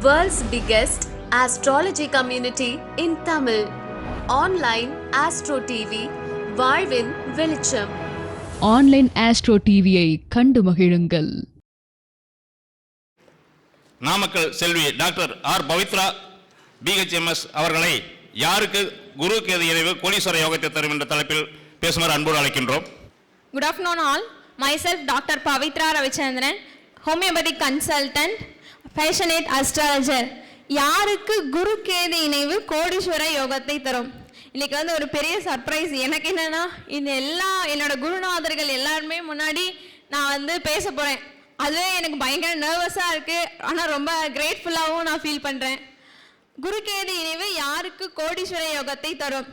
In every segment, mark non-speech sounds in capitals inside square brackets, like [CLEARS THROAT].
World's biggest astrology community in Tamil. Online Astro TV, வாழ்வின் வெளிச்சம் online astro டிவியை கண்டு மகிழுங்கள் நாமக்கல் செல்வி டாக்டர் ஆர் பவித்ரா பிஹெச்எம்எஸ் அவர்களை யாருக்கு குரு கேது இணைவு கோடீஸ்வர யோகத்தை தரும் என்ற தலைப்பில் பேசுமாறு அன்போடு அழைக்கின்றோம் Good afternoon, all. Myself, Dr. Pavitra Ravichandran, homeopathic consultant, passionate astrologer யாருக்கு குரு கேது இணைவு கோடீஸ்வர யோகத்தை தரும்? இன்னைக்கு வந்து ஒரு பெரிய சர்ப்ரைஸ் எனக்கு என்னன்னா இந்த எல்லா என்னோட குருநாதர்கள் எல்லாருமே முன்னாடி நான் வந்து பேச போறேன். அதுவே எனக்கு பயங்கர நர்வஸாக இருக்கு. ஆனால் ரொம்ப கிரேட்ஃபுல்லாகவும் நான் ஃபீல் பண்ணுறேன் குருகேது இணைவு யாருக்கு கோடீஸ்வர யோகத்தை தரும்?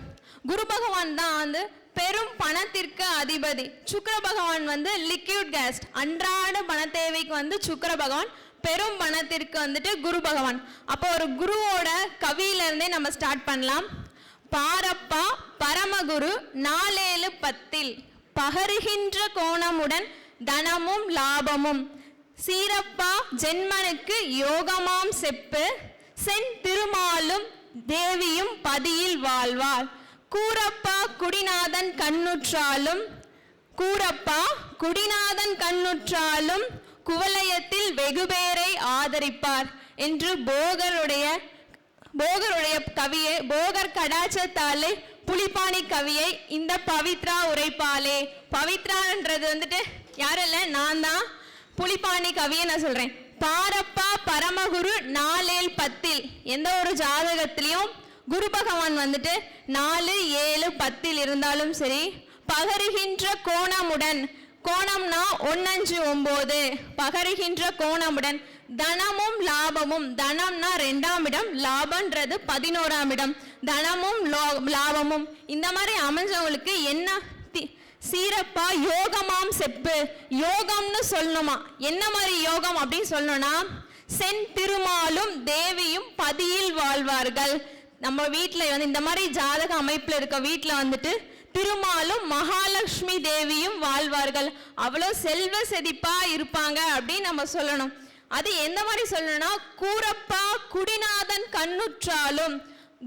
குரு பகவான் தான் வந்து பெரும் பணத்திற்கு அதிபதி. சுக்கர பகவான் வந்து லிக்யூட் கேஸ்ட் அன்றாட பண தேவைக்கு வந்து சுக்கர பகவான் பெரும் பணத்திற்கு வந்துட்டு குரு பகவான். அப்போ ஒரு குருவோட கவியிலிருந்தே நம்ம ஸ்டார்ட் பண்ணலாம். பாரப்பா பரமகுரு நாலேழு பத்தில் பகருகின்ற கோணமுடன் தனமும் லாபமும். சீரப்பா ஜென்மனுக்கு யோகமாம் செப்பு. சென் திருமாலும் தேவியும் பதியில் வாழ்வார் கூரப்பா குடிநாதன் கண்ணுற்றாலும். கூரப்பா குடிநாதன் கண்ணுற்றாலும். குவலயத்தில் வெகுபேரை ஆதரிப்பார் என்று போகருடைய போகருடைய கவியை போகர் கடாச்சத்தாலே புலிப்பாணி கவியை இந்த பவித்ரா உரைப்பாலே பவித்ரான்றது வந்துட்டு யாரும் இல்லை நான் தான். புலிப்பாணி கவியை நான் சொல்றேன். பாரப்பா பரமகுரு நாலேல் பத்தில். எந்த ஒரு ஜாதகத்திலையும் குரு பகவான் வந்துட்டு நாலு ஏழு பத்தில் இருந்தாலும் சரி பகருகின்ற கோணமுடன் கோணம்னா ஒன்னஞ்சு ஒன்பது பகருகின்ற கோணமுடன் தனமும் லாபமும் தனம்னா ரெண்டாம் இடம் லாபம்ன்றது பதினோராம் இடம் தனமும் லோ- லாபமும். இந்த மாதிரி அமைஞ்சவங்களுக்கு என்ன தி- சீரப்பா யோகமாம் செப்பு. யோகம்னு சொல்லணுமா? என்ன மாதிரி யோகம் அப்படின்னு சொல்லணும்னா சென் திருமாலும் தேவியும் பதியில் வாழ்வார்கள். நம்ம வீட்டில் வந்து இந்த மாதிரி ஜாதக அமைப்பில் இருக்க வீட்டில் வந்துட்டு திருமாலும் மகாலட்சுமி தேவியும் வாழ்வார்கள். அவ்வளோ செல்வ செதிப்பா இருப்பாங்க அப்படின்னு நம்ம சொல்லணும். அது எந்த மாதிரி சொல்லணும்னா கூரப்பா குடிநாதன் கண்ணுற்றாலும்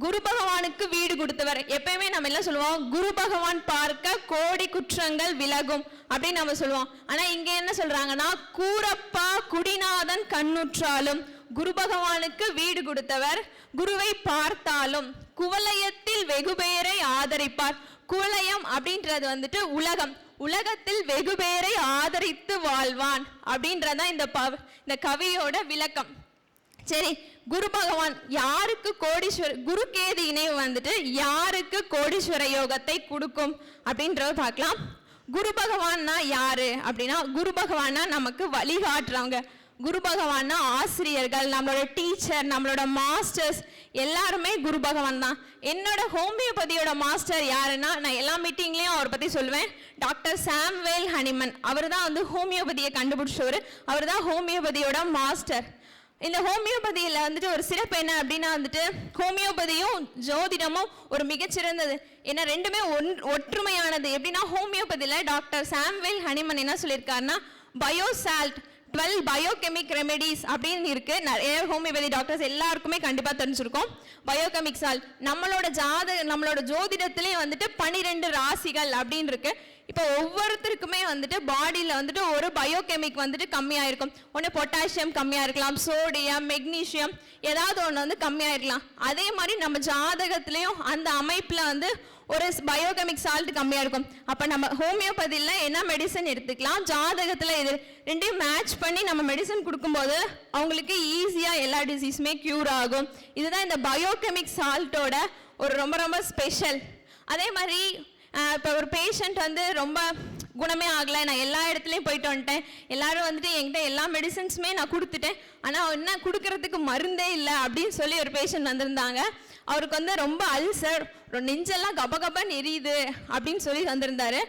குரு பகவானுக்கு வீடு கொடுத்தவர். எப்பயுமே நம்ம என்ன சொல்லுவோம்? குரு பகவான் பார்க்க கோடி குற்றங்கள் விலகும் அப்படின்னு நம்ம சொல்லுவோம். ஆனா இங்க என்ன சொல்றாங்கன்னா கூரப்பா குடிநாதன் கண்ணுற்றாலும் குரு பகவானுக்கு வீடு கொடுத்தவர். குருவை பார்த்தாலும் குவலயத்தில் வெகுபேரை ஆதரிப்பார். குலயம் அப்படின்றது வந்துட்டு உலகம். உலகத்தில் வெகு பேரை ஆதரித்து வாழ்வான் அப்படின்றதான் இந்த பவ இந்த கவியோட விளக்கம். சரி குரு பகவான் யாருக்கு கோடீஸ்வர குருகேது இணைவு வந்துட்டு யாருக்கு கோடீஸ்வர யோகத்தை கொடுக்கும் அப்படின்றத பார்க்கலாம். குரு பகவான்னா யாரு அப்படின்னா குரு பகவான்னா நமக்கு வழிகாட்டுறவங்க. குரு பகவான்னா ஆசிரியர்கள் நம்மளோட டீச்சர் நம்மளோட மாஸ்டர்ஸ் எல்லாருமே குரு பகவான் தான். என்னோட ஹோமியோபதியோட மாஸ்டர் யாருன்னா நான் எல்லா மீட்டிங்லேயும் அவரை பற்றி சொல்லுவேன். Doctor Samuel Hahnemann. அவர் தான் வந்து ஹோமியோபதியை கண்டுபிடிச்சவர். அவர் தான் ஹோமியோபதியோட மாஸ்டர் இந்த ஹோமியோபதியில் வந்துட்டு ஒரு சிறப்பு என்ன அப்படின்னா வந்துட்டு ஹோமியோபதியும் ஜோதிடமும் ஒரு மிகச்சிறந்தது. ஏன்னா ரெண்டுமே ஒன் ஒற்றுமையானது. எப்படின்னா ஹோமியோபதியில் டாக்டர் சாம்வேல் ஹனிமன் என்ன சொல்லியிருக்காருன்னா பயோசால்ட் டுவெல் பயோகெமிக் ரெமெடிஸ் அப்படின்னு இருக்கு. நிறைய ஹோமியோபதி டாக்டர்ஸ் எல்லாருக்குமே கண்டிப்பாக தெரிஞ்சிருக்கும். பயோகெமிக்ஸால் நம்மளோட ஜாத நம்மளோட ஜோதிடத்திலையும் வந்துட்டு பனிரெண்டு ராசிகள் அப்படின்னு இருக்கு. இப்போ ஒவ்வொருத்தருக்குமே வந்துட்டு பாடியில் வந்துட்டு ஒரு பயோகெமிக் வந்துட்டு கம்மியாக இருக்கும் ஒன்று பொட்டாசியம் கம்மியாக இருக்கலாம் சோடியம் மெக்னீஷியம் ஏதாவது ஒன்று வந்து கம்மியாக இருக்கலாம் அதே மாதிரி நம்ம ஜாதகத்துலேயும் அந்த அமைப்பில் வந்து ஒரு பயோகெமிக் சால்ட் கம்மியாக இருக்கும் அப்போ நம்ம ஹோமியோபதியில் என்ன மெடிசன் எடுத்துக்கலாம்? ஜாதகத்தில் இது ரெண்டையும் மேட்ச் பண்ணி நம்ம மெடிசன் கொடுக்கும்போது அவங்களுக்கு ஈஸியாக எல்லா டிசீஸுமே க்யூர் ஆகும். இதுதான் இந்த பயோகெமிக் சால்ட்டோட ஒரு ரொம்ப ரொம்ப ஸ்பெஷல் அதே மாதிரி இப்போ ஒரு பேஷண்ட் வந்து ரொம்ப குணமே ஆகலை. நான் எல்லா இடத்துலையும் போயிட்டு வந்துட்டேன். எல்லாரும் வந்துட்டு என்கிட்ட எல்லா மெடிசன்ஸுமே நான் கொடுத்துட்டேன். ஆனால் என்ன கொடுக்கறதுக்கு மருந்தே இல்லை அப்படின்னு சொல்லி ஒரு பேஷண்ட் வந்திருந்தாங்க. அவருக்கு வந்து ரொம்ப அல்சர் நெஞ்செல்லாம் கபகபன் எரியுது அப்படின்னு சொல்லி வந்திருந்தாரு.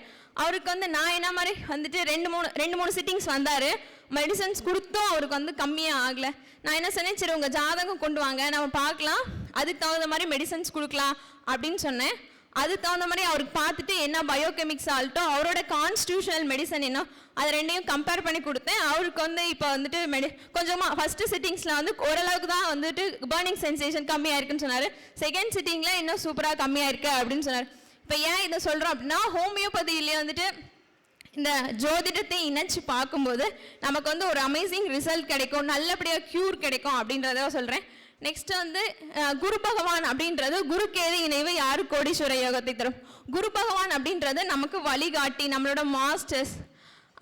அவருக்கு வந்து நான் என்ன மாதிரி வந்துட்டு ரெண்டு மூணு ரெண்டு மூணு சிட்டிங்ஸ் வந்தார். மெடிசன்ஸ் கொடுத்தும் அவருக்கு வந்து கம்மியாக ஆகலை. நான் என்ன சொன்னேன்? சரி உங்கள் ஜாதகம் கொண்டு வாங்க. நம்ம பார்க்கலாம். அதுக்கு தகுந்த மாதிரி மெடிசன்ஸ் கொடுக்கலாம் அப்படின்னு சொன்னேன். அது தகுந்த மாதிரி அவருக்கு பார்த்துட்டு என்ன பயோகெமிக்ஸ் ஆல்ட்டோ அவரோட கான்ஸ்டியூஷனல் மெடிசன் என்ன அது ரெண்டையும் கம்பேர் பண்ணி கொடுத்தேன். அவருக்கு வந்து இப்போ வந்துட்டு மெடி கொஞ்சமாக ஃபர்ஸ்ட் சிட்டிங்ஸில் வந்து ஓரளவுக்கு தான் வந்துட்டு பேர்னிங் சென்சேஷன் கம்மியாக இருக்குன்னு சொன்னார். செகண்ட் சிட்டிங்கில் இன்னும் சூப்பராக கம்மியாக இருக்கு அப்படின்னு சொன்னார். இப்போ ஏன் இதை சொல்கிறோம் அப்படின்னா ஹோமியோபதியிலே வந்துட்டு இந்த ஜோதிடத்தை இணைச்சு பார்க்கும்போது நமக்கு வந்து ஒரு அமேசிங் ரிசல்ட் கிடைக்கும் நல்லபடியாக க்யூர் கிடைக்கும் அப்படின்றத சொல்கிறேன் நெக்ஸ்ட் வந்து குரு பகவான் அப்படின்றது குருக்கேது இணைவு யாரு? கோடீஸ்வர யோகத்தை தரும். குரு பகவான் அப்படின்றது நமக்கு வழிகாட்டி நம்மளோட மாஸ்டர்ஸ்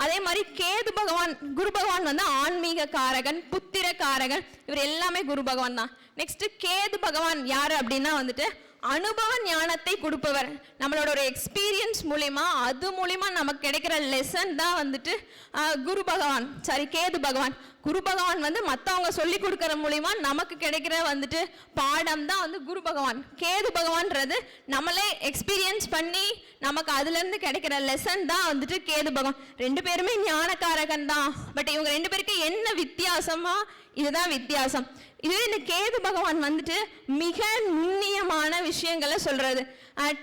அதே மாதிரி கேது பகவான் குரு பகவான் வந்து ஆன்மீக காரகன் புத்திர காரகன். இவர் எல்லாமே குரு பகவான் தான். நெக்ஸ்ட் கேது பகவான் யாரு அப்படின்னா வந்துட்டு அனுபவ ஞானத்தை கொடுப்பவர். நம்மளோட ஒரு எக்ஸ்பீரியன்ஸ் மூலிமா அது மூலிமா நமக்கு கிடைக்கிற லெசன் தான் வந்துட்டு குரு பகவான். சாரி கேது பகவான். குரு பகவான் வந்து மற்றவங்க சொல்லி கொடுக்கற மூலிமா நமக்கு கிடைக்கிற வந்துட்டு பாடம் தான் வந்து குரு பகவான். கேது பகவான்றது நம்மளே எக்ஸ்பீரியன்ஸ் பண்ணி நமக்கு அதுலேருந்து கிடைக்கிற லெசன் தான் வந்துட்டு கேது பகவான். ரெண்டு பேருமே ஞானக்காரகன் தான். பட் இவங்க ரெண்டு பேருக்கு என்ன வித்தியாசமா இதுதான் வித்தியாசம். இதுவே இந்த கேது பகவான் வந்துட்டு மிக நுண்ணியமான விஷயங்களை சொல்றது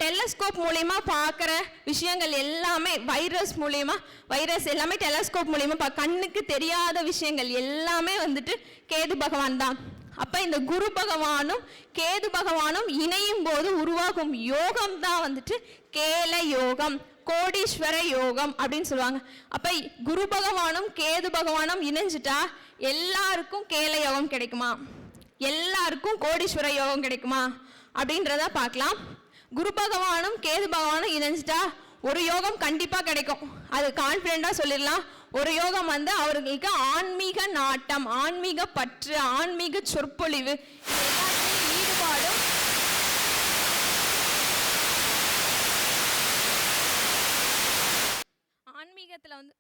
டெலஸ்கோப் மூலியமா பார்க்குற விஷயங்கள் எல்லாமே வைரஸ் மூலியமா வைரஸ் எல்லாமே டெலஸ்கோப் மூலியமா கண்ணுக்கு தெரியாத விஷயங்கள் எல்லாமே வந்துட்டு கேது பகவான் தான். அப்ப இந்த குரு பகவானும் கேது பகவானும் இணையும் போது உருவாகும் யோகம் தான் வந்துட்டு கேல யோகம். கோடீஸ்வர யோகம் அப்படின்னு சொல்லுவாங்க. அப்ப குரு பகவானும் கேது பகவானும் இணைஞ்சிட்டா எல்லாருக்கும் கேல யோகம் கிடைக்குமா? எல்லாருக்கும் கோடீஸ்வர யோகம் கிடைக்குமா? அப்படின்றத பார்க்கலாம். குரு பகவானும் கேது பகவானும் இணைஞ்சிட்டா ஒரு யோகம் கண்டிப்பா கிடைக்கும். அது கான்பிடண்டா சொல்லிடலாம். ஒரு யோகம் வந்து அவர்களுக்கு ஆன்மீக நாட்டம் ஆன்மீக பற்று ஆன்மீக சொற்பொழிவு இடத்துல வந்து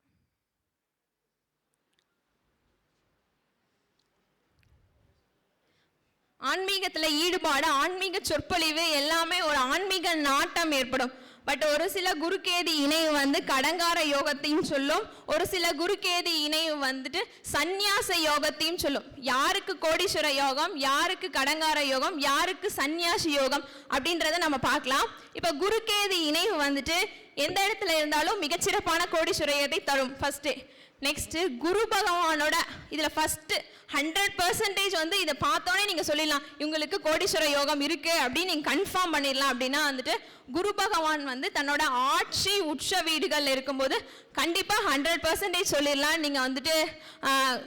ஆன்மீகத்தில் ஈடுபாடு ஆன்மீக சொற்பொழிவு எல்லாமே ஒரு ஆன்மீக நாட்டம் ஏற்படும். பட் ஒரு சில குருகேதி இணைவு வந்து கடங்கார யோகத்தையும் சொல்லும். ஒரு சில குருகேதி இணைவு வந்துட்டு சந்நியாச யோகத்தையும் சொல்லும். யாருக்கு கோடீஸ்வர யோகம் யாருக்கு கடங்கார யோகம் யாருக்கு சந்நியாசி யோகம் அப்படின்றத நம்ம பார்க்கலாம். இப்ப குருகேதி இணைவு வந்துட்டு எந்த இடத்துல இருந்தாலும் மிகச்சிறப்பான கோடீஸ்வரத்தை தரும். ஃபர்ஸ்ட்டு நெக்ஸ்ட்டு குரு பகவானோட இதில் ஃபஸ்ட்டு ஹண்ட்ரட் பர்சன்டேஜ் வந்து இதை பார்த்தோன்னே நீங்கள் சொல்லிடலாம். இவங்களுக்கு கோடீஸ்வர யோகம் இருக்குது அப்படின்னு நீங்கள் கன்ஃபார்ம் பண்ணிடலாம் அப்படின்னா வந்துட்டு குரு பகவான் வந்து தன்னோட ஆட்சி உச்ச வீடுகள் இருக்கும்போது கண்டிப்பாக ஹண்ட்ரட் பர்சன்டேஜ் சொல்லிடலாம். நீங்கள் வந்துட்டு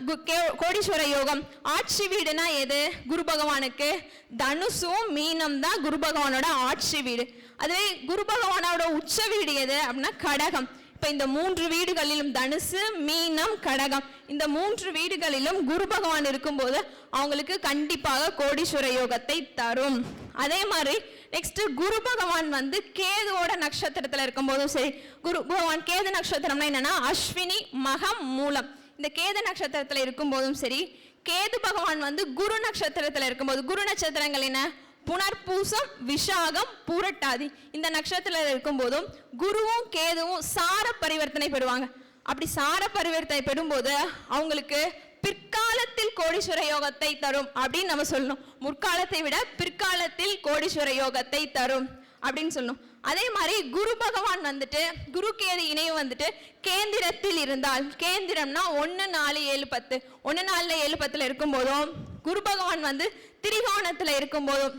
கு- கே- கோடீஸ்வர யோகம் ஆட்சி வீடுனா எது? குரு பகவானுக்கு தனுசும் மீனம் தான் குரு பகவானோட ஆட்சி வீடு. அதுவே குரு பகவானோட உச்ச வீடு எது அப்படின்னா கடகம். இப்ப இந்த மூன்று வீடுகளிலும் தனுசு மீனம் கடகம். இந்த மூன்று வீடுகளிலும் குரு பகவான் இருக்கும்போது அவங்களுக்கு கண்டிப்பாக கோடீஸ்வர யோகத்தை தரும். அதே மாதிரி நெக்ஸ்ட் குரு பகவான் வந்து கேதுவோட நட்சத்திரத்துல இருக்கும்போதும் சரி குரு பகவான் கேது நட்சத்திரம்னா என்னன்னா அஸ்வினி மகம் மூலம். இந்த கேது நட்சத்திரத்துல இருக்கும்போதும் சரி கேது பகவான் வந்து குரு நட்சத்திரத்துல இருக்கும்போது குரு நட்சத்திரங்கள் என்ன? புனர்பூசம் விஷாகம் பூரட்டாதி. இந்த நட்சத்திரத்தில் இருக்கும்போதும் குருவும் கேதுவும் சார பரிவர்த்தனை பெறுவாங்க அப்படி சார பரிவர்த்தனை பெறும்போது அவங்களுக்கு பிற்காலத்தில் கோடீஸ்வர யோகத்தை தரும் அப்படின்னு நம்ம சொல்லணும். முற்காலத்தை விட பிற்காலத்தில் கோடீஸ்வர யோகத்தை தரும் அப்படின்னு சொல்லணும். அதே மாதிரி குரு பகவான் வந்துட்டு குரு கேது இணைவு வந்துட்டு கேந்திரத்தில் இருந்தால் கேந்திரம்னா ஒன்று நாலு ஏழு பத்து. ஒன்று நாலில் ஏழு பத்தில் இருக்கும்போதும் குரு பகவான் வந்து திரிகோணத்தில் இருக்கும்போதும்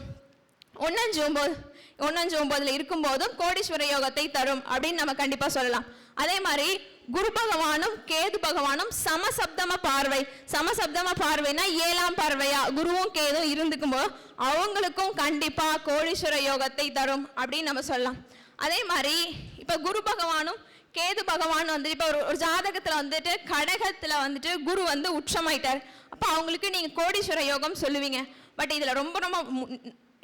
ஒன்னஞ்சு ஒன்பது ஒன்னஞ்சு ஒன்பதுல இருக்கும்போதும் கோடீஸ்வர யோகத்தை தரும் அப்படின்னு நம்ம கண்டிப்பா சொல்லலாம். அதே மாதிரி குரு பகவானும் கேது பகவானும் சமசப்தம பார்வை. சமசப்தம பார்வைனா ஏழாம் பார்வையா? குருவும் கேதும் இருந்துக்கும் போது அவங்களுக்கும் கண்டிப்பா கோடீஸ்வர யோகத்தை தரும் அப்படின்னு நம்ம சொல்லலாம். அதே மாதிரி இப்ப குரு பகவானும் கேது பகவான் வந்து இப்ப ஒரு ஒரு ஜாதகத்துல வந்துட்டு கடகத்துல வந்துட்டு குரு வந்து உச்சமாயிட்டார். அப்ப அவங்களுக்கு நீங்க கோடீஸ்வர யோகம் சொல்லுவீங்க. பட் இதுல ரொம்ப ரொம்ப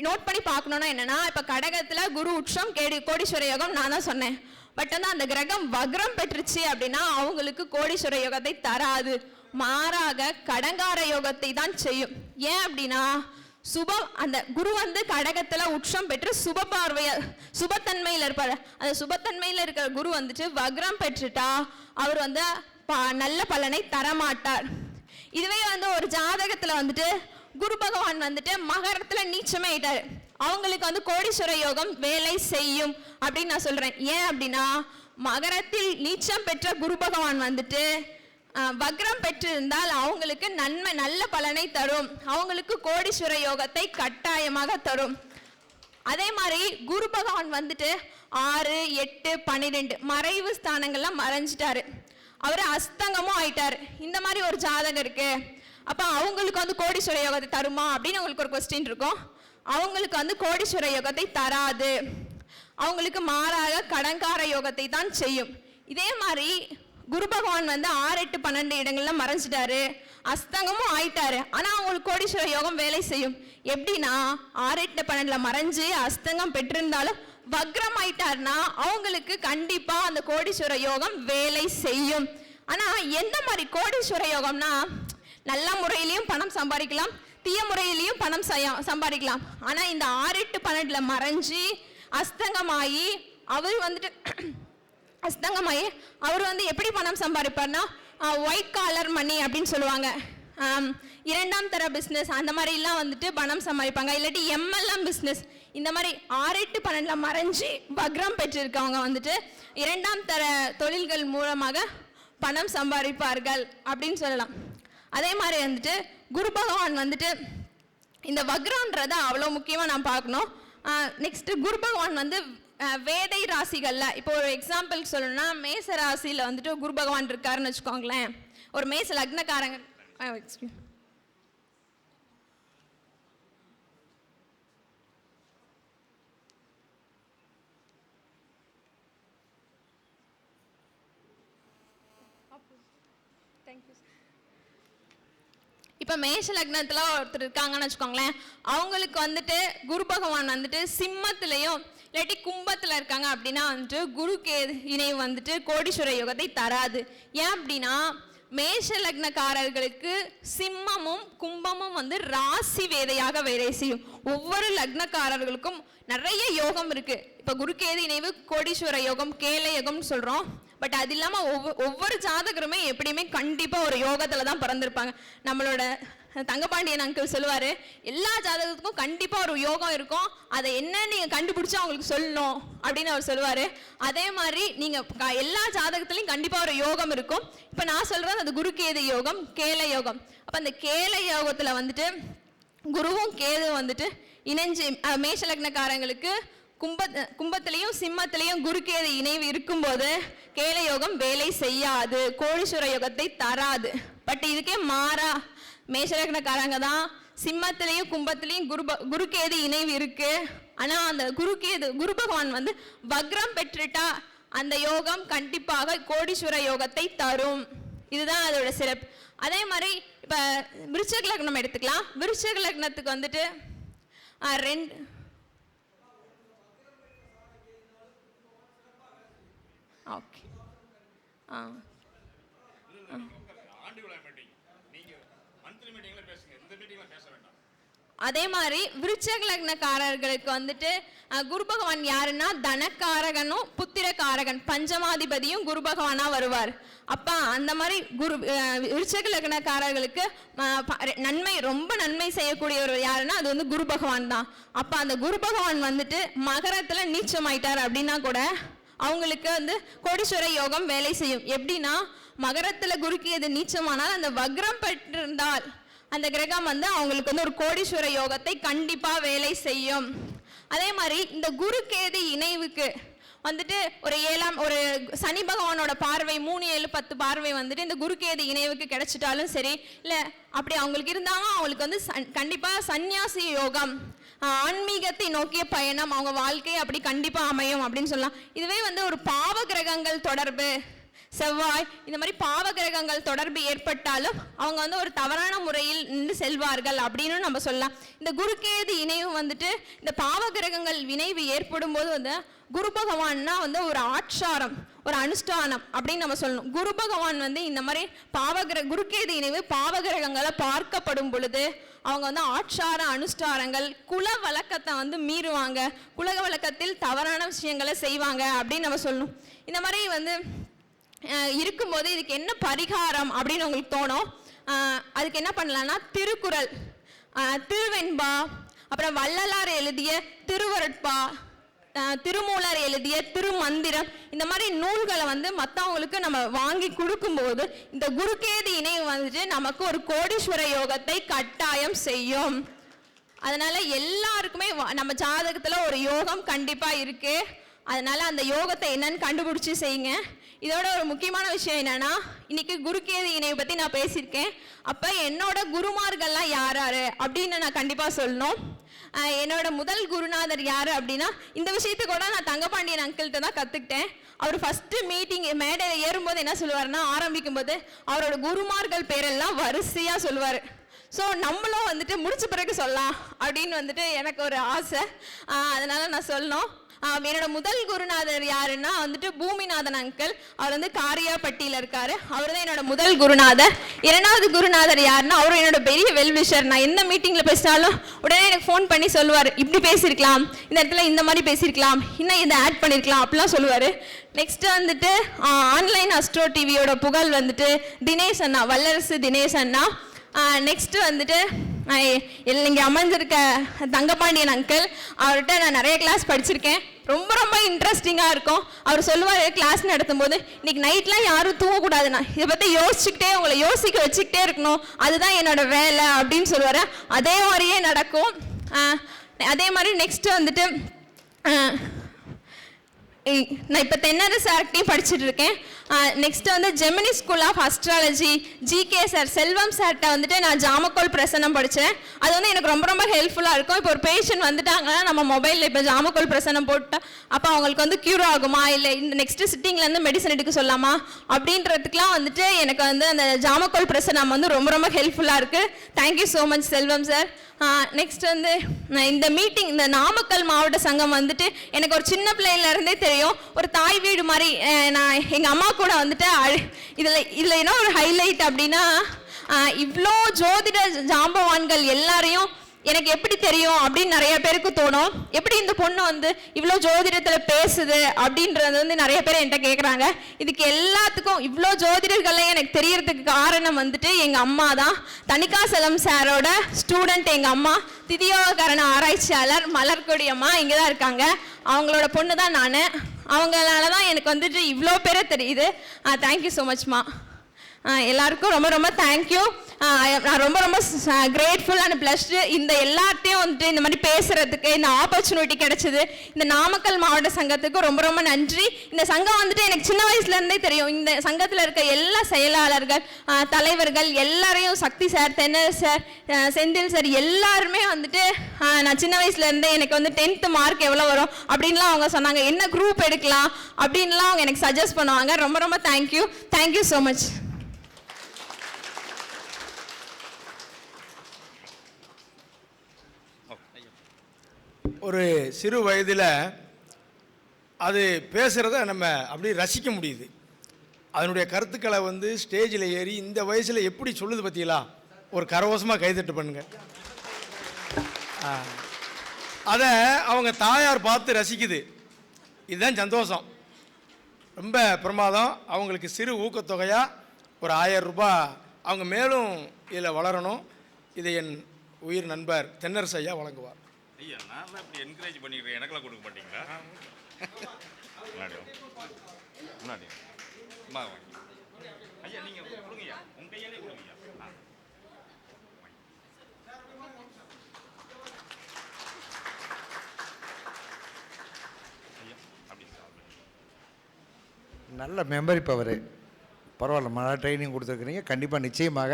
நோட் பண்ணி பார்க்கணும்னா என்னன்னா இப்ப கடகத்துல குரு உச்சம் கேடி கோடீஸ்வர யோகம் நான் தான் சொன்னேன். பட் வந்து அந்த கிரகம் வக்ரம் பெற்றுச்சு அப்படின்னா அவங்களுக்கு கோடீஸ்வர யோகத்தை தராது. மாறாக கடங்கார யோகத்தை தான் செய்யும். ஏன் அப்படின்னா சுபம் அந்த குரு வந்து கடகத்துல உச்சம் பெற்று சுப பார்வைய சுபத்தன்மையில இருப்பார். அந்த சுபத்தன்மையில இருக்கிற குரு வந்துட்டு வக்ரம் பெற்றுட்டா அவர் வந்து நல்ல பலனை தரமாட்டார். இதுவே வந்து ஒரு ஜாதகத்துல வந்துட்டு குரு பகவான் வந்துட்டு மகரத்துல நீச்சமே ஆயிட்டாரு. அவங்களுக்கு வந்து கோடீஸ்வர யோகம் வேலை செய்யும் அப்படின்னு நான் சொல்றேன். ஏன் அப்படின்னா மகரத்தில் நீச்சம் பெற்ற குரு பகவான் வந்துட்டு வக்ரம் பெற்றிருந்தால் அவங்களுக்கு நன்மை நல்ல பலனை தரும். அவங்களுக்கு கோடீஸ்வர யோகத்தை கட்டாயமாக தரும். அதே மாதிரி குரு பகவான் வந்துட்டு ஆறு எட்டு பன்னிரெண்டு மறைவு ஸ்தானங்கள்லாம் மறைஞ்சிட்டாரு. அவர் அஸ்தங்கமும் ஆயிட்டார். இந்த மாதிரி ஒரு ஜாதகம் இருக்குது அப்போ அவங்களுக்கு வந்து கோடீஸ்வர யோகத்தை தருமா அப்படின்னு உங்களுக்கு ஒரு கொஸ்டின் இருக்கும். அவங்களுக்கு வந்து கோடீஸ்வர யோகத்தை தராது. அவங்களுக்கு மாறாக கடன்கார யோகத்தை தான் செய்யும். இதே மாதிரி குரு பகவான் வந்து ஆறு எட்டு பன்னெண்டு இடங்கள்ல மறைஞ்சிட்டாரு. அஸ்தங்கமும் ஆயிட்டாரு. ஆனா அவங்களுக்கு கோடீஸ்வர யோகம் வேலை செய்யும். எப்படின்னா ஆறு எட்டு பன்னெண்டுல மறைஞ்சு அஸ்தங்கம் பெற்றிருந்தாலும் வக்ரம் ஆயிட்டாருன்னா அவங்களுக்கு கண்டிப்பா அந்த கோடீஸ்வர யோகம் வேலை செய்யும். ஆனா எந்த மாதிரி கோடீஸ்வர யோகம்னா நல்ல முறையிலையும் பணம் சம்பாதிக்கலாம் தீய முறையிலையும் பணம் சம்பாதிக்கலாம். ஆனால் இந்த ஆறு பன்னெண்டில் மறைஞ்சு அஸ்தங்கமாகி அவர் வந்துட்டு [CLEARS THROAT] அஸ்தங்கமாயி அவர் வந்து எப்படி பணம் சம்பாதிப்பார்னா ஒயிட் காலர் மணி அப்படின்னு சொல்லுவாங்க. இரண்டாம் தர பிஸ்னஸ் அந்த மாதிரிலாம் வந்துட்டு பணம் சம்பாதிப்பாங்க. இல்லாட்டி எம்எல்எம் பிஸ்னஸ் இந்த மாதிரி ஆறு எட்டு பன்னெண்டில் மறைஞ்சு வக்ரம் பெற்றிருக்கவங்க வந்துட்டு இரண்டாம் தர தொழில்கள் மூலமாக பணம் சம்பாதிப்பார்கள் அப்படின்னு சொல்லலாம். அதே மாதிரி வந்துட்டு குரு பகவான் வந்துட்டு இந்த வக்ரன்றத அவ்வளோ முக்கியமாக நான் பார்க்கணும். நெக்ஸ்ட் குரு பகவான் வந்து வேதை ராசிகளில் இப்போ ஒரு எக்ஸாம்பிள் சொல்லணும்னா மேச ராசியில் வந்துட்டு குரு பகவான் இருக்காருன்னு வச்சுக்கோங்களேன். ஒரு மேச லக்னக்காரங்க எக்ஸ்கியூ இப்போ மேஷ லக்னத்தில் ஒருத்தர் இருக்காங்கன்னு வச்சுக்கோங்களேன் அவங்களுக்கு வந்துட்டு குரு பகவான் வந்துட்டு சிம்மத்திலையும் இல்லாட்டி கும்பத்தில் இருக்காங்க அப்படின்னா வந்துட்டு குரு கே இணை வந்துட்டு கோடீஸ்வர யோகத்தை தராது. ஏன் அப்படின்னா மேஷ லக்னக்காரர்களுக்கு சிம்மமும் கும்பமும் வந்து ராசி வேதையாக வேலை செய்யும். ஒவ்வொரு லக்னக்காரர்களுக்கும் நிறைய யோகம் இருக்கு. இப்போ குருகேதி இணைவு கோடீஸ்வர யோகம் கேல யோகம்னு சொல்றோம். பட் அது இல்லாம ஒவ்வொரு ஒவ்வொரு ஜாதகருமே எப்படியுமே கண்டிப்பா ஒரு யோகத்துல தான் பிறந்திருப்பாங்க. நம்மளோட தங்கபாண்டியன் அங்கிள் சொல்லுவார் எல்லா ஜாதகத்துக்கும் கண்டிப்பாக ஒரு யோகம் இருக்கும். அதை என்ன நீங்கள் கண்டுபிடிச்சு அவங்களுக்கு சொல்லணும் அப்படின்னு அவர் சொல்லுவார். அதே மாதிரி நீங்கள் எல்லா ஜாதகத்துலேயும் கண்டிப்பாக ஒரு யோகம் இருக்கும். இப்போ நான் சொல்கிறது அது குருகேது யோகம் கேல யோகம். அப்போ அந்த கேல யோகத்தில் வந்துட்டு குருவும் கேது வந்துட்டு இணைஞ்சு மேஷலக்னக்காரங்களுக்கு மேஷ லக்னக்காரங்களுக்கு கும்ப கும்பத்திலையும் சிம்மத்திலையும் குருக்கேது இணைவு இருக்கும்போது கேல யோகம் வேலை செய்யாது கோடீஸ்வர யோகத்தை தராது. பட் இதுக்கே மாறா மேஷலக்னக்காரங்க தான் சிம்மத்திலையும் கும்பத்திலையும் குரு குருகேது இணைவு இருக்கு. ஆனா அந்த குருகேது குரு பகவான் வந்து வக்ரம் பெற்றுட்டா அந்த யோகம் கண்டிப்பாக கோடீஸ்வர யோகத்தை தரும். இதுதான் அதோட சிறப்பு. அதே மாதிரி இப்போ விருச்சக லக்னம் எடுத்துக்கலாம். விருச்சக லக்னத்துக்கு வந்துட்டு ரெண்டு ஓகே. ஆ ஆண்டு விழா மந்த்லி பேசுங்க. இந்த பேச வேண்டாம். அதே மாதிரி விருச்சக லக்னக்காரர்களுக்கு வந்துட்டு குரு பகவான் யாருன்னா தனக்காரகனும் புத்திரக்காரகன் பஞ்சமாதிபதியும் குரு பகவானா வருவார். அப்ப அந்த மாதிரி குரு விருச்சக லக்னக்காரர்களுக்கு நன்மை ரொம்ப நன்மை செய்யக்கூடியவர் யாருன்னா அது வந்து குரு பகவான் தான். அப்ப அந்த குரு பகவான் வந்துட்டு மகரத்துல நீச்சமாயிட்டார் அப்படின்னா கூட அவங்களுக்கு வந்து கோடீஸ்வர யோகம் வேலை செய்யும். எப்படின்னா மகரத்தில் குருக்கு எது நீச்சமானால் அந்த வக்ரம் பெற்றிருந்தால் அந்த கிரகம் வந்து அவங்களுக்கு வந்து ஒரு கோடீஸ்வர யோகத்தை கண்டிப்பாக வேலை செய்யும். அதே மாதிரி இந்த குரு கேது இணைவுக்கு வந்துட்டு ஒரு ஏழாம் ஒரு சனி பகவானோட பார்வை மூணு ஏழு பத்து பார்வை வந்துட்டு இந்த குருகேது இணைவுக்கு கிடைச்சிட்டாலும் சரி இல்லை அப்படி அவங்களுக்கு இருந்தாலும் அவங்களுக்கு வந்து சன் கண்டிப்பாக சந்நியாசி யோகம் ஆன்மீகத்தை நோக்கிய பயணம் அவங்க வாழ்க்கை அப்படி கண்டிப்பாக அமையும் அப்படின்னு சொல்லலாம். இதுவே வந்து ஒரு பாவ கிரகங்கள் தொடர்பு செவ்வாய் இந்த மாதிரி பாவ கிரகங்கள் தொடர்பு ஏற்பட்டாலும் அவங்க வந்து ஒரு தவறான முறையில் நின்று செல்வார்கள் அப்படின்னு நம்ம சொல்லலாம். இந்த குருகேது இணைவு வந்துட்டு இந்த பாவ கிரகங்கள் வினைவு ஏற்படும் போது வந்து குரு பகவான்னா வந்து ஒரு ஆட்சாரம் ஒரு அனுஷ்டானம் அப்படின்னு நம்ம சொல்லணும். குரு பகவான் வந்து இந்த மாதிரி பாவகிர குருகேது இணைவு பாவகிரகங்களை பார்க்கப்படும் பொழுது அவங்க வந்து ஆட்சார அனுஷ்டாரங்கள் குல வழக்கத்தை வந்து மீறுவாங்க. குல வழக்கத்தில் தவறான விஷயங்களை செய்வாங்க அப்படின்னு நம்ம சொல்லணும். இந்த மாதிரி வந்து இருக்கும்போது இதுக்கு என்ன பரிகாரம் அப்படின்னு உங்களுக்கு தோணும்? அதுக்கு என்ன பண்ணலான்னா திருக்குறள். திருவெண்பா அப்புறம் வள்ளலார் எழுதிய திருவருட்பா திருமூலர் எழுதிய திருமந்திரம். இந்த மாதிரி நூல்களை வந்து மற்றவங்களுக்கு நம்ம வாங்கி கொடுக்கும்போது இந்த குருகேது இணைவு வந்துட்டு நமக்கு ஒரு கோடீஸ்வர யோகத்தை கட்டாயம் செய்யும். அதனால எல்லாருக்குமே வ- நம்ம ஜாதகத்தில் ஒரு யோகம் கண்டிப்பாக இருக்குது அதனால் அந்த யோகத்தை என்னன்னு கண்டுபிடிச்சி செய்யுங்க. இதோட ஒரு முக்கியமான விஷயம் என்னன்னா இன்னைக்கு குருகேது இணைவை பற்றி நான் பேசியிருக்கேன். அப்போ என்னோட குருமார்கள்லாம் யார் யார் அப்படின்னு நான் கண்டிப்பாக சொல்லணும். என்னோட முதல் குருநாதர் யார் அப்படின்னா இந்த விஷயத்தை கூட நான் தங்கபாண்டியன் அங்கிள்கிட்ட தான் கற்றுக்கிட்டேன் அவர் ஃபஸ்ட்டு மீட்டிங் மேடையில் ஏறும்போது என்ன சொல்லுவாருன்னா ஆரம்பிக்கும் போது அவரோட குருமார்கள் பேரெல்லாம் வரிசையாக சொல்லுவார். ஸோ நம்மளும் வந்துட்டு முடிச்ச பிறகு சொல்லலாம் அப்படின்னு வந்துட்டு எனக்கு ஒரு ஆசை. அதனால் அதனால நான் சொல்லணும். என்னோட முதல் குருநாதர் யாருன்னா வந்துட்டு பூமிநாதன் அங்கிள் அவர் வந்து காரியாப்பட்டியில் இருக்காரு. அவர் தான் என்னோட முதல் குருநாதர். இரண்டாவது குருநாதர் யாருன்னா அவரும் என்னோட பெரிய வெல்விஷர் நான் எந்த மீட்டிங்ல பேசினாலும் உடனே எனக்கு ஃபோன் பண்ணி சொல்லுவார் இப்படி பேசியிருக்கலாம் இந்த இடத்துல இந்த மாதிரி பேசியிருக்கலாம் இன்னும் இதை ஆட் பண்ணியிருக்கலாம் அப்படிலாம் சொல்லுவார். நெக்ஸ்ட் வந்துட்டு ஆன்லைன் அஸ்ட்ரோ டிவியோட புகழ் வந்துட்டு தினேஷ் அண்ணா வல்லரசு தினேஷ் அண்ணா. நெக்ஸ்ட் வந்துட்டு இங்கே அமைஞ்சிருக்க தங்கபாண்டியன் அங்கிள் அவர்கிட்ட நான் நிறைய கிளாஸ் படிச்சிருக்கேன். ரொம்ப ரொம்ப இன்ட்ரெஸ்டிங்காக இருக்கும். அவர் சொல்லுவார் கிளாஸ் நடத்தும் போது இன்னைக்கு நைட்லாம் யாரும் தூங்கக்கூடாதுண்ணா இதை பற்றி யோசிச்சுக்கிட்டே உங்களை யோசிக்க வச்சுக்கிட்டே இருக்கணும். அதுதான் என்னோட வேலை அப்படின்னு சொல்லுவார். அதே மாதிரியே நடக்கும். அதே மாதிரி நெக்ஸ்ட் வந்துட்டு நான் இப்போ தென்னரசு ஆக்டையும் படிச்சுட்டு இருக்கேன். நெக்ஸ்ட் வந்து Gemini school of astrology GK sir Selvam சார்கிட்ட வந்துட்டு நான் ஜாமக்கோல் பிரசனம் படித்தேன் அது வந்து எனக்கு ரொம்ப ரொம்ப ஹெல்ப்ஃபுல்லாக இருக்கும். இப்போ ஒரு பேஷண்ட் வந்துட்டாங்கன்னா நம்ம மொபைலில் இப்போ ஜாமக்கோல் பிரசனம் போட்டால் அப்போ அவங்களுக்கு வந்து க்யூர் ஆகுமா? இல்லை இந்த நெக்ஸ்ட் சிட்டிங்லேருந்து மெடிசன் எடுக்க சொல்லலாமா அப்படின்றதுக்குலாம் வந்துட்டு எனக்கு வந்து அந்த ஜாமக்கோல் பிரசனம் வந்து ரொம்ப ரொம்ப ஹெல்ப்ஃபுல்லாக இருக்குது thank you so much Selvam sir next வந்து நான் இந்த மீட்டிங் இந்த நாமக்கல் மாவட்ட சங்கம் வந்துட்டு எனக்கு ஒரு சின்ன பிள்ளையிலேருந்தே தெரியும். ஒரு தாய் வீடு மாதிரி நான் எங்கள் அம்மா கூட வந்துட்டு அழு இதில் இதில் என்ன ஒரு ஹைலைட் அப்படின்னா இவ்வளோ ஜோதிட ஜாம்பவான்கள் எல்லாரையும் எனக்கு எப்படி தெரியும் அப்படின்னு நிறைய பேருக்கு தோணும். எப்படி இந்த பொண்ணு வந்து இவ்வளோ ஜோதிடத்தில் பேசுது அப்படின்றது வந்து நிறைய பேர் என்கிட்ட கேட்குறாங்க இதுக்கு எல்லாத்துக்கும் இவ்வளோ ஜோதிடர்கள்லாம் எனக்கு தெரியறதுக்கு காரணம் வந்துட்டு எங்கள் அம்மா தான். தணிகாசலம் சாரோட ஸ்டூடெண்ட் எங்கள் அம்மா. திதியோகரண ஆராய்ச்சியாளர் மலர்கொடி அம்மா இங்கே தான் இருக்காங்க. அவங்களோட பொண்ணு தான் நான். அவங்களால தான் எனக்கு வந்துட்டு இவ்வளோ பேரை தெரியுது. தேங்க்யூ ஸோ மச்மா எல்லாருக்கும் ரொம்ப ரொம்ப தேங்க்யூ நான் ரொம்ப ரொம்ப கிரேட்ஃபுல் அண்ட் பிளஸ்டு இந்த எல்லாத்தையும் வந்துட்டு இந்த மாதிரி பேசுறதுக்கு இந்த ஆப்பர்ச்சுனிட்டி கிடைச்சது. இந்த நாமக்கல் மாவட்ட சங்கத்துக்கு ரொம்ப ரொம்ப நன்றி. இந்த சங்கம் வந்துட்டு எனக்கு சின்ன வயசுல இருந்தே தெரியும். இந்த சங்கத்தில் இருக்க எல்லா செயலாளர்கள் தலைவர்கள் எல்லாரையும் Sakthi sir Thennar sir Senthil sir எல்லாருமே வந்துட்டு நான் சின்ன வயசுல இருந்தே எனக்கு வந்து டென்த்து மார்க் எவ்வளோ வரும் அப்படின்லாம் அவங்க சொன்னாங்க. என்ன குரூப் எடுக்கலாம் அப்படின்லாம் அவங்க எனக்கு சஜஸ்ட் பண்ணுவாங்க. ரொம்ப ரொம்ப தேங்க்யூ தேங்க்யூ ஸோ மச் ஒரு சிறு வயதில் அது பேசுகிறத நம்ம அப்படியே ரசிக்க முடியுது. அதனுடைய கருத்துக்களை வந்து ஸ்டேஜில் ஏறி இந்த வயசில் எப்படி சொல்லுது பார்த்தீங்களா ஒரு கரவசமாக கைதட்டு பண்ணுங்க. அதை அவங்க தாயார் பார்த்து ரசிக்குது. இதுதான் சந்தோஷம். ரொம்ப பிரமாதம். அவங்களுக்கு சிறு ஊக்கத்தொகையாக ஒரு ஆயிரம் ரூபாய் அவங்க மேலும் இதில் வளரணும். இதை என் உயிர் நண்பர் தென்னரசு ஐயா வழங்குவார். ஐயா நான் தான் இப்படி என்கரேஜ் பண்ணிக்கிறேன். எனக்கெல்லாம் கொடுக்க மாட்டீங்களா? முன்னாடி. முன்னாடி. அம்மா வாங்க. ஐயா நீங்க கொடுங்கய்யா உங்க கையாலே கொடுங்கய்யா ஆ. நல்ல மெமரி பவர் பரவாயில்ல நல்லா ட்ரைனிங் கொடுத்துருக்குறீங்க. கண்டிப்பாக நிச்சயமாக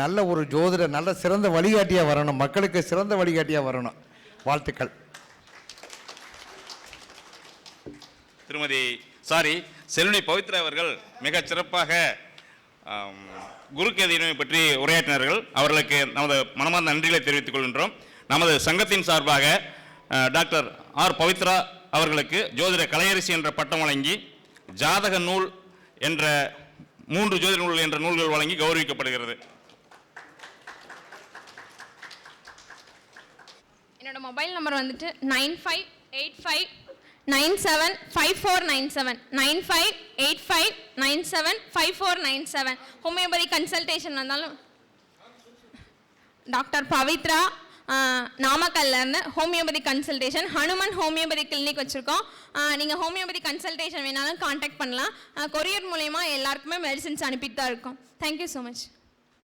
நல்ல ஒரு ஜோதிட நல்ல சிறந்த வழிகாட்டியாக வரணும். மக்களுக்கு சிறந்த வழிகாட்டியாக வரணும். வாழ்த்துக்கள். திருமதி சாரி செல்வி பவித்ரா அவர்கள் மிகச் சிறப்பாக ஆம், பற்றி உரையாற்றினார்கள். அவர்களுக்கு நமது மனமார்ந்த நன்றிகளை தெரிவித்துக் கொள்கின்றோம். நமது சங்கத்தின் சார்பாக டாக்டர் ஆர் பவித்ரா அவர்களுக்கு ஜோதிட கலையரசி என்ற பட்டம் வழங்கி ஜாதக நூல் என்ற மூன்று ஜோதிட நூல் என்ற நூல்கள் வழங்கி கௌரவிக்கப்படுகிறது. என்னோட மொபைல் நம்பர் வந்துட்டு nine five eight five nine seven five four nine seven. Nine five eight five nine seven five four nine seven. Homeopathy consultation வந்தாலும் doctor Pavithra நாமக்கல்லேருந்து homeopathy consultation Hanuman homeopathy clinic வச்சுருக்கோம். நீங்கள் ஹோமியோபதி கன்சல்டேஷன் வேணாலும் contact பண்ணலாம். Courier மூலயமா எல்லாருக்குமே medicines அனுப்பிட்டு தான் இருக்கோம். Thank you so much